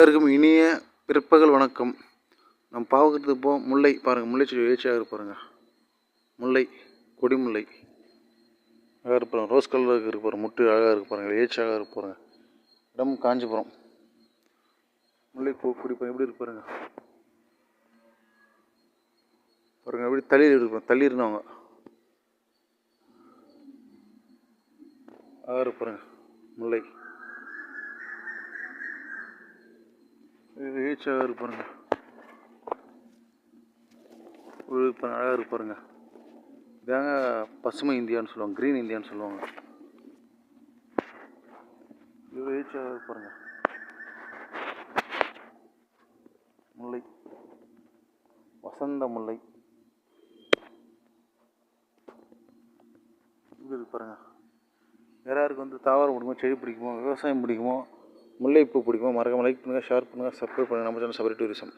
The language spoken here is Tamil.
எல்லாருக்கும் இனிய பிற்பகல் வணக்கம். நம்ம பார்க்கறது இப்போ முல்லை பாருங்கள் முல்லை செடி எழுச்சியாக இருக்கு முல்லை கொடிமுல்லை. அழகாக இருப்பாருங்க ரோஸ் கலர் இருப்பார் முட்டு அழகாக இருப்பாருங்க ஏச்சியாக இருப்பாருங்க அழகாக இடம் காஞ்சிபுரம். முல்லை பூ கொடி எப்படி இருப்பாருங்க பாருங்க. எப்படி தளிர் இருக்கு பாருங்க தள்ளி இருந்தவங்க அழகாக இருப்பாருங்க முல்லை. இது ஏச்சாக இருப்பாருங்க இப்போ அழகாக இருப்பாருங்க இதாங்க பசுமை இந்தியான்னு சொல்லுவாங்க க்ரீன் இந்தியான்னு சொல்லுவாங்க. இது ஏச்சாக இருப்பாருங்க முல்லை. வசந்த முல்லை. இது பாருங்க. வேற யாருக்கு வந்து தாவரம் பிடிக்குமோ செடி பிடிக்குமோ விவசாயம் பிடிக்குமோ முல்லைப்பூ பிடிக்குமா? மறக்காம லைக் பண்ணுங்கள் ஷேர் பண்ணுங்கள் சப்ஸ்கிரைப் பண்ணுங்கள் நம்ம சேனல் சபரி டூரிசம்